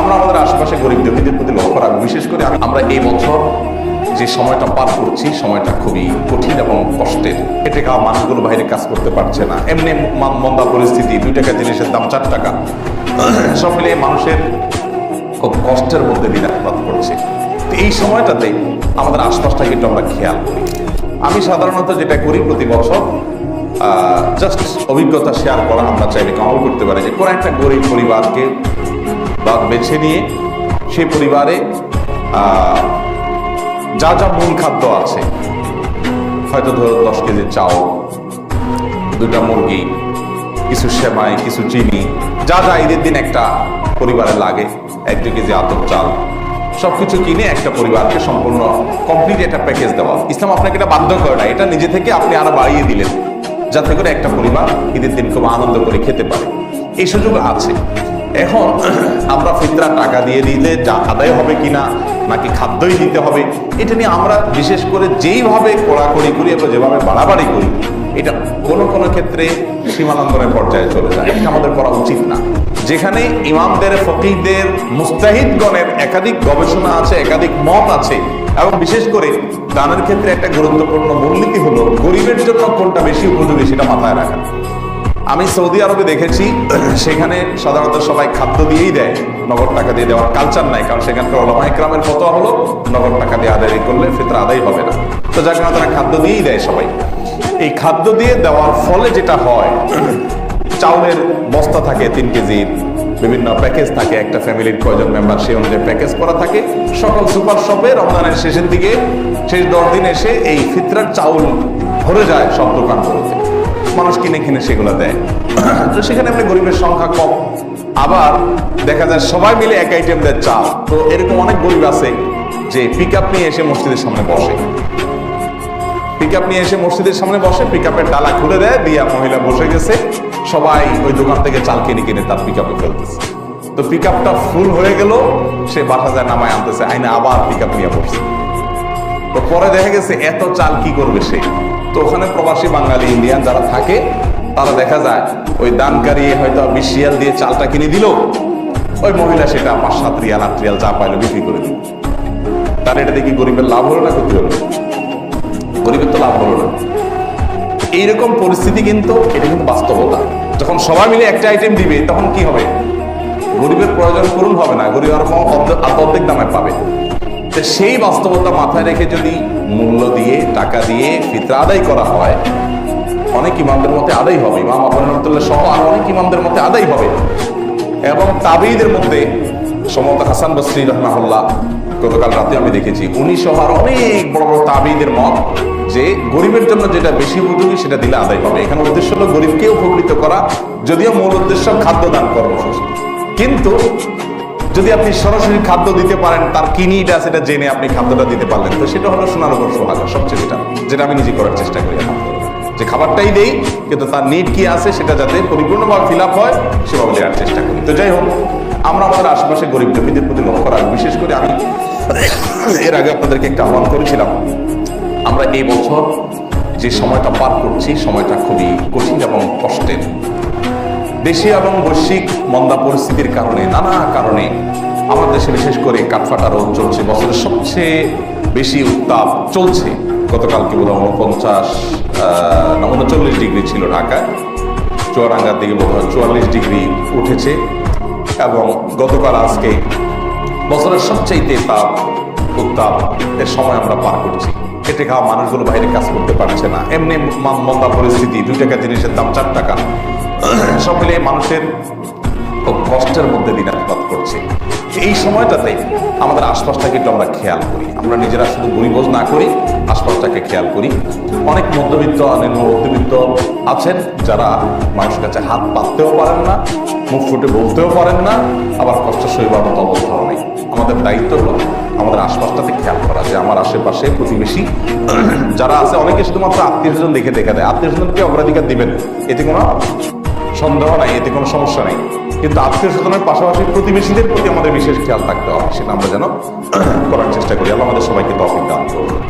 আমরা আমাদের আশেপাশে গরিব দুঃখীদের প্রতি লক্ষ্য রাখব। বিশেষ করে আমরা এই বছর যে সময়টা পার করছি, সময়টা খুবই কঠিন এবং কষ্টের। খেটে খাওয়া মানুষগুলো বাইরে কাজ করতে পারছে না। এমনি মন্দা পরিস্থিতি, দুই টাকা জিনিসের দাম চার টাকা। সব মিলিয়ে মানুষের খুব কষ্টের মধ্যে দিনাজপাত করছে। তো এই সময়টাতে আমাদের আশপাশটাকে একটু আমরা খেয়াল করি। আমি সাধারণত যেটা করি প্রতি বছর জাস্ট অভিজ্ঞতা শেয়ার করা আমরা চাইলে কামল করতে পারি যে কোনো একটা গরিব পরিবারকে বা বেছে নিয়ে সেই পরিবারে যা যা মূল খাদ্য আছে, হয়তো ধরো দশ কেজি চাউল দুটা মুরগি, কিছু সেমাই, কিছু চিনি, যা যা ঈদের দিন একটা পরিবারে লাগে, এক দু কেজি আতপ চাল, সবকিছু কিনে একটা পরিবারকে সম্পূর্ণ কমপ্লিট একটা প্যাকেজ দেওয়া। ইসলাম আপনাকে এটা বাধ্য করে না এটা নিজে থেকে আপনি আরও বাড়িয়ে দিলেন, যাতে করে একটা পরিবার ঈদের দিন খুব আনন্দ করে খেতে পারে। এই সুযোগ আছে। এখন আমরা ফিতরা টাকা দিয়ে দিতে যা আদায় হবে কিনা, নাকি খাদ্যই দিতে হবে, এটা নিয়ে আমরা বিশেষ করে যেইভাবে কড়াকড়ি করি এবং যেভাবে বাড়াবাড়ি করি, এটা কোনো কোনো ক্ষেত্রে সীমালঙ্ঘনের পর্যায়ে চলে যায়। এটা আমাদের করা উচিত না। যেখানে ইমামদের ফকিরদের মুস্তাহিদগণের একাধিক গবেষণা আছে, একাধিক মত আছে, এবং বিশেষ করে দানের ক্ষেত্রে একটা গুরুত্বপূর্ণ মূলনীতি হলো গরিবের জন্য কোনটা বেশি উপযোগী সেটা মাথায় রাখা। আমি সৌদি আরবে দেখেছি, সেখানে সাধারণত সবাই খাদ্য দিয়েই দেয়, নগদ টাকা দিয়ে দেওয়ার কালচার নাই, কারণ সেখানকার ওলামা ইকরামের ফতোয়া হলো, নগদ টাকা দিয়ে আদায় করলে ফিতরা আদায় হবে না। তো যার কারণে তারা খাদ্য দিয়েই দেয় সবাই। এই খাদ্য দিয়ে দেওয়ার ফলে যেটা হয়, চাউলের বস্তা থাকে তিন কেজির বিভিন্ন প্যাকেজ থাকে, একটা ফ্যামিলির কয়জন মেম্বার সেই অনুযায়ী প্যাকেজ করা থাকে। সকল সুপার শপে রমজানের শেষের দিকে, শেষ দশ দিন এসে এই ফিতরার চাউল ভরে যায় সব দোকানগুলোতে। মানুষ কিনে কিনে সেগুলো দেয়। তো সেখানে এমনি গরিবের সংখ্যা কম। আবার দেখা যায় সবাই মিলে এক আইটেম দেয় চাল। তো এরকম অনেক গরিব আছে যে পিক আপ নিয়ে এসে মসজিদের সামনে বসে। পিক আপ নিয়ে এসে মসজিদের সামনে বসে পিক আপের ডালা খুলে দেয়, দিয়া মহিলা বসে গেছে। সবাই ওই দোকান থেকে চাল কিনে কিনে তার পিক আপে ফেলতেছে। তো পিক আপটা ফুল হয়ে গেল, সে বাসা যায় নামায় আনতেছে, আইনে আবার পিক আপ নিয়ে বসছে। তো পরে দেখা গেছে, এত চাল কি করবে সে? তো ওখানে প্রবাসী বাঙালি ইন্ডিয়ান যারা থাকে, তারা দেখা যায় ওই দানকারী হয়তো বিশ রিয়াল দিয়ে চালটা কিনে দিল, ওই মহিলা সেটা পাঁচ, সাত রিয়াল, আট রিয়াল যা পাইলো বিক্রি করে দিল। তার এটা দেখি গরিবের লাভ হলো না, ক্ষতি হলো গরিবের তো লাভ হলো না। এইরকম পরিস্থিতি কিন্তু এটা কিন্তু বাস্তবতা। যখন সবাই মিলে একটা আইটেম দিবে, তখন কি হবে? গরিবের প্রয়োজন পূরণ হবে না, গরিব আর অর্ধেক- দামে পাবে। সেই বাস্তবতা মাথায় রেখে যদি মূল্য দিয়ে, টাকা দিয়ে ফিতরা আদায় করা হয়। অনেক ইমামদের মধ্যে আদায় হবে। ইমাম আবুল্লাহ সহ আর অনেক ইমামদের মধ্যে আদায় হবে। এবং তাবিদের মধ্যে সমত হাসান বসরি রহমাহুল্লাহ গতকাল রাতে আমি দেখেছি, উনি সহ আর অনেক বড় বড় তাবিদের মত যে গরিবের জন্য যেটা বেশি উপযোগী সেটা দিলে আদায় হবে এখানে উদ্দেশ্য হলো গরিবকে উপকৃত করা, যদিও মূল উদ্দেশ্য খাদ্য দান কর্মসূচি কিন্তু যদি আপনি সরাসরি খাদ্য দিতে পারেন, তার কি নিড আছে সেটা জেনে আপনি খাদ্যটা দিতে পারলেন? তো সেটা হলো সোনার উপর সোহাগা, সবচেয়ে যেটা যেটা আমি নিজে করার চেষ্টা করি যে খাবারটাই দেই, কিন্তু তার নিড কি আছে সেটা যাতে পরিপূর্ণভাবে ফিল আপ হয়, সেভাবে দেওয়ার চেষ্টা করি। তো যাই হোক, আমরা আমাদের আশেপাশে গরিব দুঃখীদের প্রতি লক্ষ্য রাখব বিশেষ করে আমি এর আগে আপনাদেরকে একটা আহ্বান করেছিলাম। আমরা এই বছর যে সময়টা পার করছি, সময়টা খুবই কঠিন এবং কষ্টের। দেশে এবং বৈশ্বিক মন্দা পরিস্থিতির কারণে, নানা কারণে আমাদের দেশে বিশেষ করে কাঠফাটা রোদ চলছে। বছরের সবচেয়ে বেশি উত্তাপ চলছে। গতকাল কি বোধ হয় উনপঞ্চাশ উনচল্লিশ ডিগ্রি ছিল ঢাকায়। চুয়াডাঙ্গার দিকে বোধ হয় চুয়াল্লিশ ডিগ্রি উঠেছে। এবং গতকাল আজকে বছরের সবচেয়ে তাপ, উত্তাপ এর সময় আমরা পার করছি। খেটে খাওয়া মানুষগুলো বাইরে কাজ করতে পারছে না। এমনি মন্দা পরিস্থিতি, দুই টাকা জিনিসের দাম চার টাকা। মিলিয়ে মানুষের খুব কষ্টের মধ্যে দিনাজপাত করছে। এই সময়টাতে আমাদের আশপাশটাকে একটু আমরা খেয়াল করি। আমরা নিজেরা শুধু গরিবোজ না করি, আশপাশটাকে খেয়াল করি। অনেক মধ্যবিত্ত অনেক মধ্যবিত্ত আছেন যারা মানুষের কাছে হাত পাততেও পারেন না, মুখ ফুটে বলতেও পারেন না, আবার কষ্ট সইবার মতো অবস্থাও নেই। আমাদের দায়িত্ব হল আমাদের আশপাশটাতে খেয়াল করা যে আমার আশেপাশে প্রতিবেশী যারা আছে, অনেকে শুধুমাত্র আত্মীয় স্বজন দেখে দেখা দেয়। আত্মীয় স্বজনকে অগ্রাধিকার দিবেন, এতে কোনো সন্দেহ নাই, এতে কোনো সমস্যা নেই। কিন্তু আত্মীয় স্বজনের পাশাপাশি প্রতিবেশীদের প্রতি আমাদের বিশেষ খেয়াল থাকতে হবে, সেটা আমরা যেন করার চেষ্টা করি। আল্লাহ আমাদের সবাইকে তফিক দান করুন।